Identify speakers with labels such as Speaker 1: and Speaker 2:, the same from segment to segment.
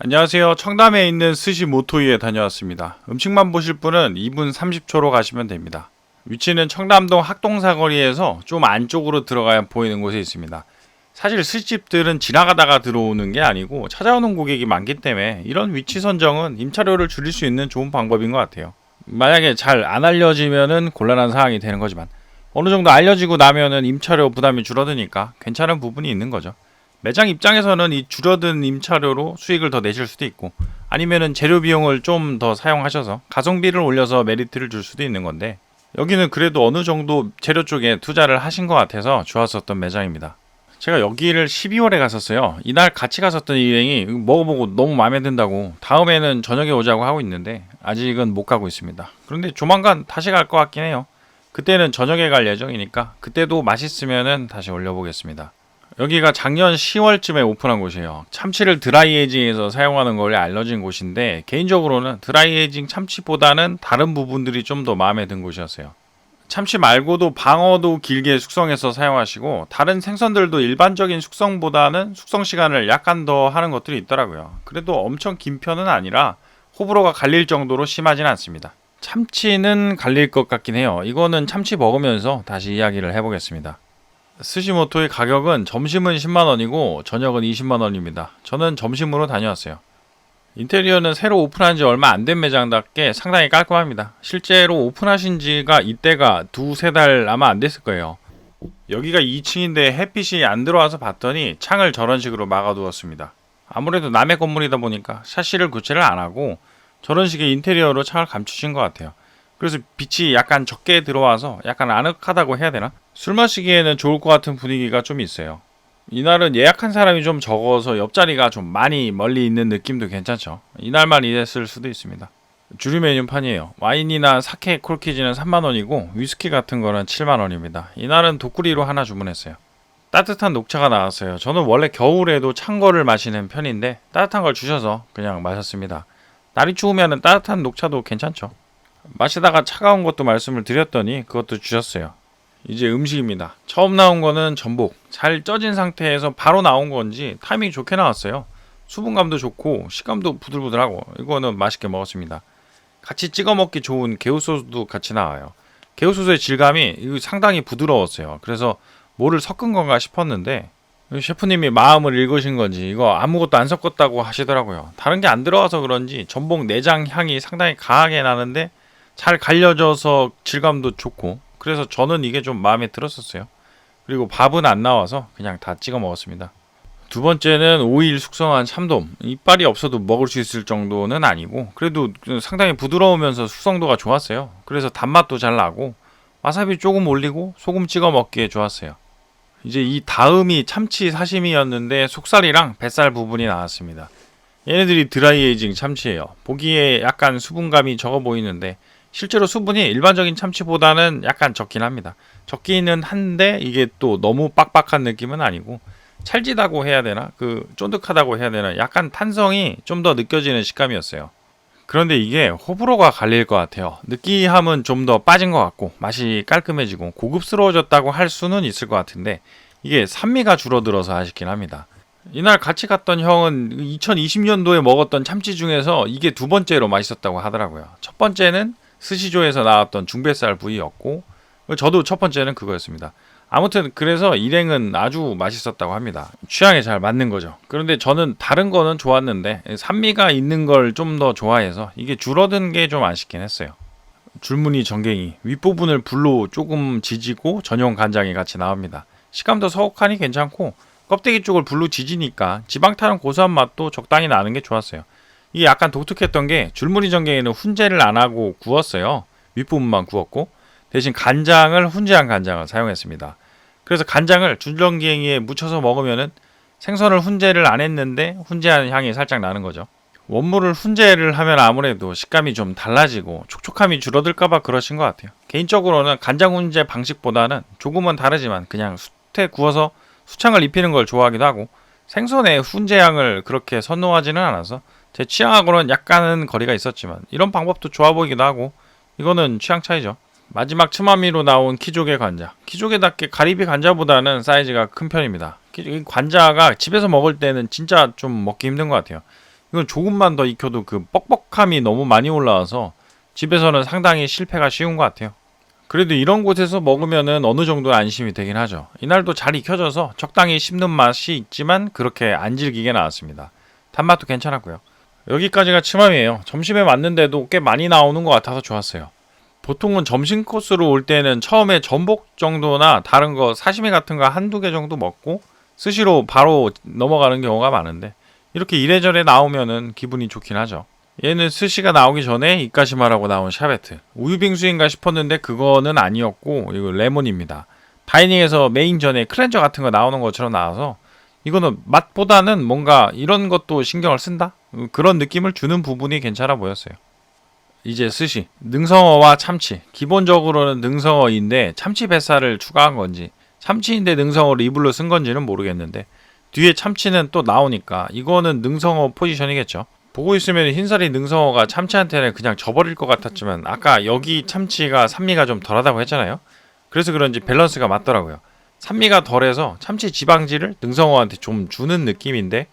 Speaker 1: 안녕하세요. 청담에 있는 스시 모토이에 다녀왔습니다. 음식만 보실 분은 2분 30초로 가시면 됩니다. 위치는 청담동 학동사거리에서 좀 안쪽으로 들어가야 보이는 곳에 있습니다. 사실 스시집들은 지나가다가 들어오는 게 아니고 찾아오는 고객이 많기 때문에 이런 위치 선정은 임차료를 줄일 수 있는 좋은 방법인 것 같아요. 만약에 잘 안 알려지면은 곤란한 상황이 되는 거지만 어느 정도 알려지고 나면은 임차료 부담이 줄어드니까 괜찮은 부분이 있는 거죠. 매장 입장에서는 이 줄어든 임차료로 수익을 더 내실 수도 있고 아니면은 재료 비용을 좀 더 사용하셔서 가성비를 올려서 메리트를 줄 수도 있는 건데 여기는 그래도 어느 정도 재료 쪽에 투자를 하신 것 같아서 좋았었던 매장입니다. 제가 여기를 12월에 갔었어요. 이날 같이 갔었던 일행이 먹어보고 너무 마음에 든다고 다음에는 저녁에 오자고 하고 있는데 아직은 못 가고 있습니다. 그런데 조만간 다시 갈 것 같긴 해요. 그때는 저녁에 갈 예정이니까 그때도 맛있으면은 다시 올려보겠습니다. 여기가 작년 10월쯤에 오픈한 곳이에요. 참치를 드라이에이징해서 사용하는 걸로 알려진 곳인데 개인적으로는 드라이에이징 참치보다는 다른 부분들이 좀 더 마음에 든 곳이었어요. 참치 말고도 방어도 길게 숙성해서 사용하시고 다른 생선들도 일반적인 숙성보다는 숙성 시간을 약간 더 하는 것들이 있더라고요. 그래도 엄청 긴 편은 아니라 호불호가 갈릴 정도로 심하진 않습니다. 참치는 갈릴 것 같긴 해요. 이거는 참치 먹으면서 다시 이야기를 해보겠습니다. 스시모토의 가격은 점심은 10만 원이고 저녁은 20만 원입니다. 저는 점심으로 다녀왔어요. 인테리어는 새로 오픈한 지 얼마 안 된 매장답게 상당히 깔끔합니다. 실제로 오픈하신 지가 이때가 두세 달 아마 안 됐을 거예요. 여기가 2층인데 햇빛이 안 들어와서 봤더니 창을 저런 식으로 막아두었습니다. 아무래도 남의 건물이다 보니까 샤시를 교체를 안 하고 저런 식의 인테리어로 창을 감추신 것 같아요. 그래서 빛이 약간 적게 들어와서 약간 아늑하다고 해야 되나? 술 마시기에는 좋을 것 같은 분위기가 좀 있어요. 이날은 예약한 사람이 좀 적어서 옆자리가 좀 많이 멀리 있는 느낌도 괜찮죠. 이날만 이랬을 수도 있습니다. 주류 메뉴판이에요. 와인이나 사케 콜키지는 3만원이고 위스키 같은 거는 7만원입니다. 이날은 독구리로 하나 주문했어요. 따뜻한 녹차가 나왔어요. 저는 원래 겨울에도 찬 거를 마시는 편인데 따뜻한 걸 주셔서 그냥 마셨습니다. 날이 추우면 따뜻한 녹차도 괜찮죠. 마시다가 차가운 것도 말씀을 드렸더니 그것도 주셨어요. 이제 음식입니다. 처음 나온 거는 전복. 잘 쪄진 상태에서 바로 나온 건지 타이밍이 좋게 나왔어요. 수분감도 좋고 식감도 부들부들하고 이거는 맛있게 먹었습니다. 같이 찍어 먹기 좋은 개우소스도 같이 나와요. 개우소스의 질감이 상당히 부드러웠어요. 그래서 뭐를 섞은 건가 싶었는데 셰프님이 마음을 읽으신 건지 이거 아무것도 안 섞었다고 하시더라고요. 다른 게 안 들어가서 그런지 전복 내장 향이 상당히 강하게 나는데 잘 갈려져서 질감도 좋고 그래서 저는 이게 좀 마음에 들었었어요. 그리고 밥은 안 나와서 그냥 다 찍어 먹었습니다. 두 번째는 5일 숙성한 참돔. 이빨이 없어도 먹을 수 있을 정도는 아니고 그래도 상당히 부드러우면서 숙성도가 좋았어요. 그래서 단맛도 잘 나고 와사비 조금 올리고 소금 찍어 먹기에 좋았어요. 이제 이 다음이 참치 사시미였는데 속살이랑 뱃살 부분이 나왔습니다. 얘네들이 드라이에이징 참치예요. 보기에 약간 수분감이 적어 보이는데 실제로 수분이 일반적인 참치보다는 약간 적긴 합니다. 적기는 한데 이게 또 너무 빡빡한 느낌은 아니고 찰지다고 해야 되나? 그 쫀득하다고 해야 되나? 약간 탄성이 좀 더 느껴지는 식감이었어요. 그런데 이게 호불호가 갈릴 것 같아요. 느끼함은 좀 더 빠진 것 같고 맛이 깔끔해지고 고급스러워졌다고 할 수는 있을 것 같은데 이게 산미가 줄어들어서 아쉽긴 합니다. 이날 같이 갔던 형은 2020년도에 먹었던 참치 중에서 이게 두 번째로 맛있었다고 하더라고요. 첫 번째는 스시조에서 나왔던 중뱃살 부위였고 저도 첫 번째는 그거였습니다. 아무튼 그래서 일행은 아주 맛있었다고 합니다. 취향에 잘 맞는 거죠. 그런데 저는 다른 거는 좋았는데 산미가 있는 걸 좀 더 좋아해서 이게 줄어든 게 좀 아쉽긴 했어요. 줄무늬 전갱이 윗부분을 불로 조금 지지고 전용 간장이 같이 나옵니다. 식감도 서걱하니 괜찮고 껍데기 쪽을 불로 지지니까 지방 타는 고소한 맛도 적당히 나는 게 좋았어요. 이게 약간 독특했던 게 줄무늬 전갱이는 훈제를 안 하고 구웠어요. 윗부분만 구웠고 대신 간장을 훈제한 간장을 사용했습니다. 그래서 간장을 줄전갱이에 묻혀서 먹으면은 생선을 훈제를 안 했는데 훈제한 향이 살짝 나는 거죠. 원물을 훈제를 하면 아무래도 식감이 좀 달라지고 촉촉함이 줄어들까봐 그러신 것 같아요. 개인적으로는 간장 훈제 방식보다는 조금은 다르지만 그냥 숯에 구워서 수창을 입히는 걸 좋아하기도 하고 생선의 훈제향을 그렇게 선호하지는 않아서 제 취향하고는 약간은 거리가 있었지만 이런 방법도 좋아 보이기도 하고 이거는 취향 차이죠. 마지막 츠마미로 나온 키조개 관자. 키조개답게 가리비 관자보다는 사이즈가 큰 편입니다. 이 관자가 집에서 먹을 때는 진짜 좀 먹기 힘든 것 같아요. 이건 조금만 더 익혀도 그 뻑뻑함이 너무 많이 올라와서 집에서는 상당히 실패가 쉬운 것 같아요. 그래도 이런 곳에서 먹으면은 어느 정도 안심이 되긴 하죠. 이날도 잘 익혀져서 적당히 씹는 맛이 있지만 그렇게 안 질기게 나왔습니다. 단맛도 괜찮았고요. 여기까지가 치맘이에요. 점심에 왔는데도 꽤 많이 나오는 것 같아서 좋았어요. 보통은 점심 코스로 올 때는 처음에 전복 정도나 다른 거 사시미 같은 거 한두 개 정도 먹고 스시로 바로 넘어가는 경우가 많은데 이렇게 이래저래 나오면은 기분이 좋긴 하죠. 얘는 스시가 나오기 전에 이까시마라고 나온 샤베트 우유빙수인가 싶었는데 그거는 아니었고 이거 레몬입니다. 다이닝에서 메인 전에 클렌저 같은 거 나오는 것처럼 나와서 이거는 맛보다는 뭔가 이런 것도 신경을 쓴다 그런 느낌을 주는 부분이 괜찮아 보였어요. 이제 스시 능성어와 참치 기본적으로는 능성어인데 참치 뱃살을 추가한 건지 참치인데 능성어를 이불로 쓴 건지는 모르겠는데 뒤에 참치는 또 나오니까 이거는 능성어 포지션이겠죠. 보고 있으면 흰살이 능성어가 참치한테는 그냥 져버릴 것 같았지만 아까 여기 참치가 산미가 좀 덜하다고 했잖아요. 그래서 그런지 밸런스가 맞더라고요. 산미가 덜해서 참치 지방질을 능성어한테 좀 주는 느낌인데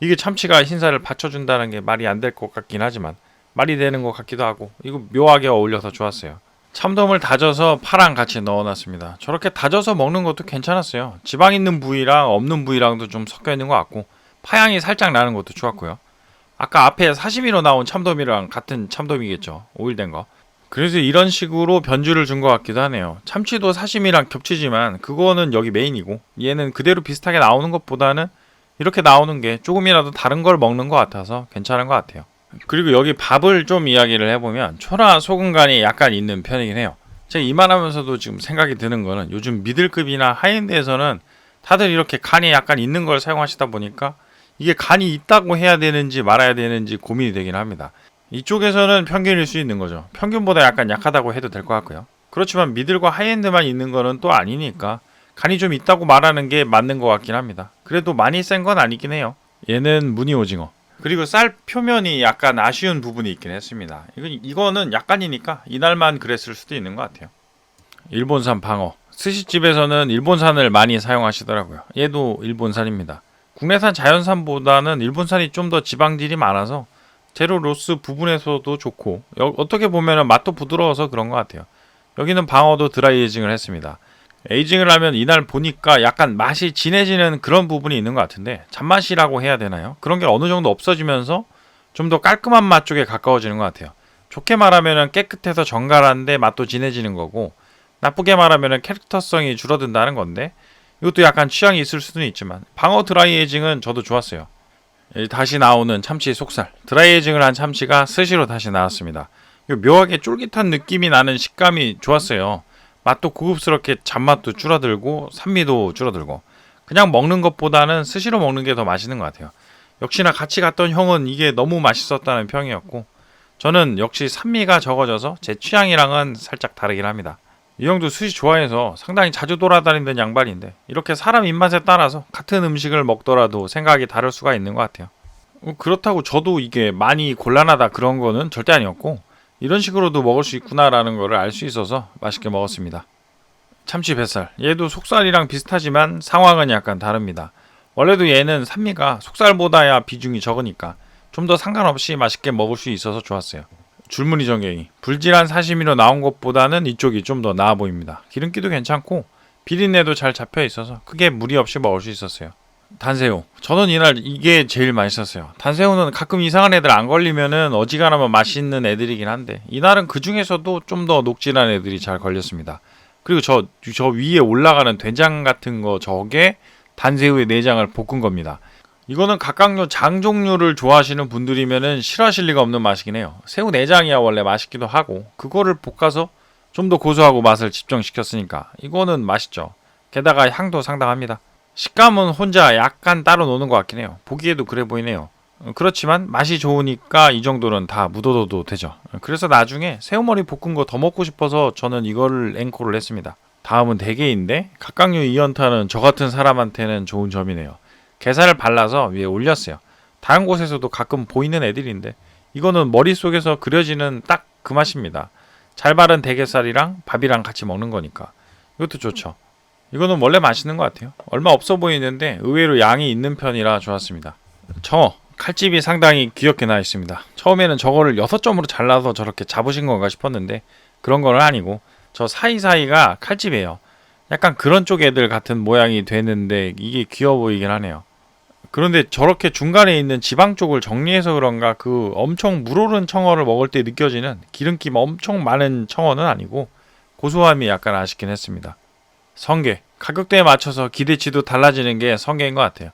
Speaker 1: 이게 참치가 흰살을 받쳐준다는 게 말이 안 될 것 같긴 하지만 말이 되는 것 같기도 하고 이거 묘하게 어울려서 좋았어요. 참돔을 다져서 파랑 같이 넣어놨습니다. 저렇게 다져서 먹는 것도 괜찮았어요. 지방 있는 부위랑 없는 부위랑도 좀 섞여 있는 것 같고 파향이 살짝 나는 것도 좋았고요. 아까 앞에 사시미로 나온 참돔이랑 같은 참돔이겠죠. 오일된 거. 그래서 이런 식으로 변주를 준 것 같기도 하네요. 참치도 사시미랑 겹치지만 그거는 여기 메인이고 얘는 그대로 비슷하게 나오는 것보다는 이렇게 나오는 게 조금이라도 다른 걸 먹는 것 같아서 괜찮은 것 같아요. 그리고 여기 밥을 좀 이야기를 해보면 초나 소금 간이 약간 있는 편이긴 해요. 제가 이만하면서도 지금 생각이 드는 거는 요즘 미들급이나 하이엔드에서는 다들 이렇게 간이 약간 있는 걸 사용하시다 보니까 이게 간이 있다고 해야 되는지 말아야 되는지 고민이 되긴 합니다. 이쪽에서는 평균일 수 있는 거죠. 평균보다 약간 약하다고 해도 될 것 같고요. 그렇지만 미들과 하이엔드만 있는 거는 또 아니니까 간이 좀 있다고 말하는 게 맞는 것 같긴 합니다. 그래도 많이 센 건 아니긴 해요. 얘는 무늬 오징어. 그리고 쌀 표면이 약간 아쉬운 부분이 있긴 했습니다. 이건 이거는 약간이니까 이날만 그랬을 수도 있는 것 같아요. 일본산 방어. 스시집에서는 일본산을 많이 사용하시더라고요. 얘도 일본산입니다. 국내산 자연산보다는 일본산이 좀 더 지방질이 많아서 제로 로스 부분에서도 좋고 여- 어떻게 보면 맛도 부드러워서 그런 것 같아요. 여기는 방어도 드라이 에이징을 했습니다. 에이징을 하면 이날 보니까 약간 맛이 진해지는 그런 부분이 있는 것 같은데 잔맛이라고 해야 되나요? 그런 게 어느 정도 없어지면서 좀 더 깔끔한 맛 쪽에 가까워지는 것 같아요. 좋게 말하면 깨끗해서 정갈한데 맛도 진해지는 거고 나쁘게 말하면 캐릭터성이 줄어든다는 건데 이것도 약간 취향이 있을 수는 있지만 방어 드라이 에이징은 저도 좋았어요. 이 다시 나오는 참치 속살 드라이 에이징을 한 참치가 스시로 다시 나왔습니다. 묘하게 쫄깃한 느낌이 나는 식감이 좋았어요. 맛도 고급스럽게 잔맛도 줄어들고 산미도 줄어들고 그냥 먹는 것보다는 스시로 먹는 게 더 맛있는 것 같아요. 역시나 같이 갔던 형은 이게 너무 맛있었다는 평이었고 저는 역시 산미가 적어져서 제 취향이랑은 살짝 다르긴 합니다. 이 형도 스시 좋아해서 상당히 자주 돌아다니는 양반인데 이렇게 사람 입맛에 따라서 같은 음식을 먹더라도 생각이 다를 수가 있는 것 같아요. 어, 그렇다고 저도 이게 많이 곤란하다 그런 거는 절대 아니었고 이런 식으로도 먹을 수 있구나라는 거를 알 수 있어서 맛있게 먹었습니다. 참치 뱃살. 얘도 속살이랑 비슷하지만 상황은 약간 다릅니다. 원래도 얘는 산미가 속살보다야 비중이 적으니까 좀 더 상관없이 맛있게 먹을 수 있어서 좋았어요. 줄무늬 전갱이. 불질한 사시미로 나온 것보다는 이쪽이 좀 더 나아 보입니다. 기름기도 괜찮고 비린내도 잘 잡혀 있어서 크게 무리 없이 먹을 수 있었어요. 단새우. 저는 이날 이게 제일 맛있었어요. 단새우는 가끔 이상한 애들 안 걸리면은 어지간하면 맛있는 애들이긴 한데 이날은 그 중에서도 좀 더 녹진한 애들이 잘 걸렸습니다. 그리고 저, 저 위에 올라가는 된장 같은 거 저게 단새우의 내장을 볶은 겁니다. 이거는 각각류 장 종류를 좋아하시는 분들이면은 싫어하실 리가 없는 맛이긴 해요. 새우 내장이야 원래 맛있기도 하고 그거를 볶아서 좀 더 고소하고 맛을 집중시켰으니까 이거는 맛있죠. 게다가 향도 상당합니다. 식감은 혼자 약간 따로 노는 것 같긴 해요. 보기에도 그래 보이네요. 어, 그렇지만 맛이 좋으니까 이 정도는 다 묻어둬도 되죠. 어, 그래서 나중에 새우머리 볶은 거 더 먹고 싶어서 저는 이거를 앵콜을 했습니다. 다음은 대게인데 각각류 이연타는 저 같은 사람한테는 좋은 점이네요. 게살을 발라서 위에 올렸어요. 다른 곳에서도 가끔 보이는 애들인데 이거는 머릿속에서 그려지는 딱 그 맛입니다. 잘 바른 대게살이랑 밥이랑 같이 먹는 거니까 이것도 좋죠. 이거는 원래 맛있는 것 같아요. 얼마 없어 보이는데 의외로 양이 있는 편이라 좋았습니다. 청어 칼집이 상당히 귀엽게 나 있습니다. 처음에는 저거를 6점으로 잘라서 저렇게 잡으신 건가 싶었는데 그런 건 아니고 저 사이사이가 칼집이에요. 약간 그런 쪽 애들 같은 모양이 되는데 이게 귀여워 보이긴 하네요. 그런데 저렇게 중간에 있는 지방 쪽을 정리해서 그런가 그 엄청 물오른 청어를 먹을 때 느껴지는 기름기 엄청 많은 청어는 아니고 고소함이 약간 아쉽긴 했습니다. 성게 가격대에 맞춰서 기대치도 달라지는 게 성게인 것 같아요.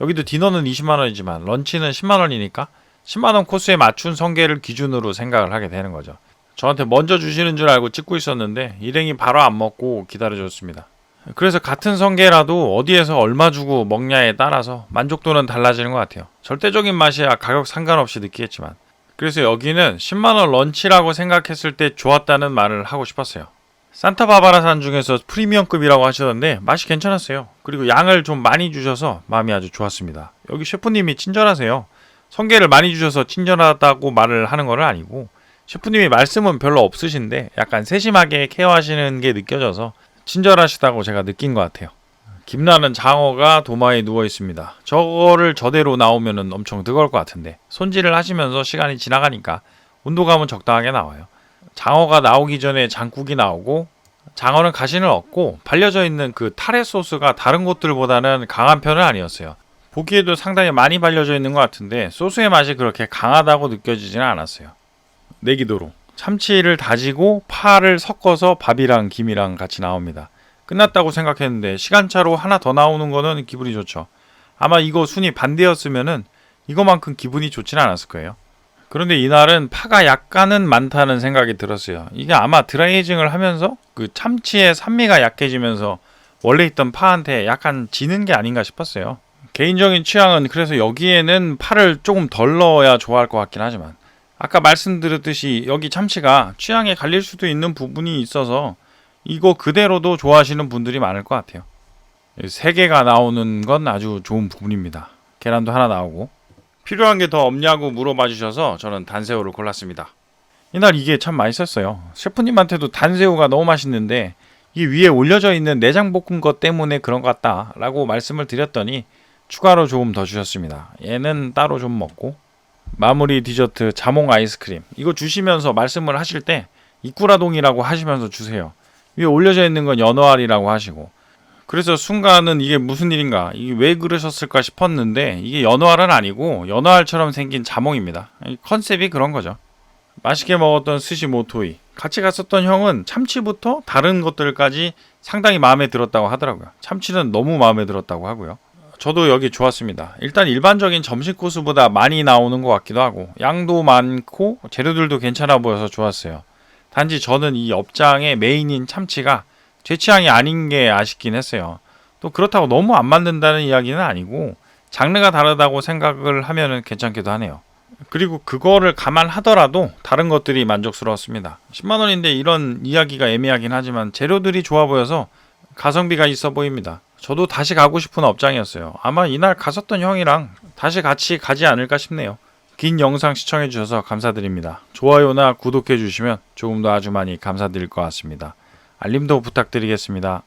Speaker 1: 여기도 디너는 20만 원이지만 런치는 10만 원이니까 10만 원 코스에 맞춘 성게를 기준으로 생각을 하게 되는 거죠. 저한테 먼저 주시는 줄 알고 찍고 있었는데 일행이 바로 안 먹고 기다려줬습니다. 그래서 같은 성게라도 어디에서 얼마 주고 먹냐에 따라서 만족도는 달라지는 것 같아요. 절대적인 맛이야 가격 상관없이 느끼겠지만. 그래서 여기는 10만원 런치라고 생각했을 때 좋았다는 말을 하고 싶었어요. 산타바바라산 중에서 프리미엄급이라고 하시던데 맛이 괜찮았어요. 그리고 양을 좀 많이 주셔서 마음이 아주 좋았습니다. 여기 셰프님이 친절하세요. 성게를 많이 주셔서 친절하다고 말을 하는 건 아니고 셰프님이 말씀은 별로 없으신데 약간 세심하게 케어하시는 게 느껴져서 친절하시다고 제가 느낀 것 같아요. 김나는 장어가 도마에 누워 있습니다. 저거를 저대로 나오면은 엄청 뜨거울 것 같은데 손질을 하시면서 시간이 지나가니까 온도감은 적당하게 나와요. 장어가 나오기 전에 장국이 나오고 장어는 가시는 없고 발려져 있는 그 타레 소스가 다른 곳들보다는 강한 편은 아니었어요. 보기에도 상당히 많이 발려져 있는 것 같은데 소스의 맛이 그렇게 강하다고 느껴지지는 않았어요. 내기도로 참치를 다지고 파를 섞어서 밥이랑 김이랑 같이 나옵니다. 끝났다고 생각했는데 시간차로 하나 더 나오는 거는 기분이 좋죠. 아마 이거 순위 반대였으면은 이거만큼 기분이 좋지는 않았을 거예요. 그런데 이날은 파가 약간은 많다는 생각이 들었어요. 이게 아마 드라이에이징을 하면서 그 참치의 산미가 약해지면서 원래 있던 파한테 약간 지는 게 아닌가 싶었어요. 개인적인 취향은 그래서 여기에는 파를 조금 덜 넣어야 좋아할 것 같긴 하지만 아까 말씀드렸듯이 여기 참치가 취향에 갈릴 수도 있는 부분이 있어서 이거 그대로도 좋아하시는 분들이 많을 것 같아요. 세 개가 나오는 건 아주 좋은 부분입니다. 계란도 하나 나오고 필요한 게 더 없냐고 물어봐 주셔서 저는 단새우를 골랐습니다. 이날 이게 참 맛있었어요. 셰프님한테도 단새우가 너무 맛있는데 이 위에 올려져 있는 내장볶음 것 때문에 그런 것 같다라고 말씀을 드렸더니 추가로 조금 더 주셨습니다. 얘는 따로 좀 먹고 마무리 디저트 자몽 아이스크림 이거 주시면서 말씀을 하실 때 이꾸라동이라고 하시면서 주세요. 위에 올려져 있는 건 연어알이라고 하시고 그래서 순간은 이게 무슨 일인가 이게 왜 그러셨을까 싶었는데 이게 연어알은 아니고 연어알처럼 생긴 자몽입니다. 컨셉이 그런 거죠. 맛있게 먹었던 스시 모토이 같이 갔었던 형은 참치부터 다른 것들까지 상당히 마음에 들었다고 하더라고요. 참치는 너무 마음에 들었다고 하고요. 저도 여기 좋았습니다. 일단 일반적인 점심 코스보다 많이 나오는 것 같기도 하고 양도 많고 재료들도 괜찮아 보여서 좋았어요. 단지 저는 이 업장의 메인인 참치가 제 취향이 아닌 게 아쉽긴 했어요. 또 그렇다고 너무 안 만든다는 이야기는 아니고 장르가 다르다고 생각을 하면은 괜찮기도 하네요. 그리고 그거를 감안하더라도 다른 것들이 만족스러웠습니다. 10만 원인데 이런 이야기가 애매하긴 하지만 재료들이 좋아 보여서 가성비가 있어 보입니다. 저도 다시 가고 싶은 업장이었어요. 아마 이날 갔었던 형이랑 다시 같이 가지 않을까 싶네요. 긴 영상 시청해 주셔서 감사드립니다. 좋아요나 구독해 주시면 조금 더 아주 많이 감사드릴 것 같습니다. 알림도 부탁드리겠습니다.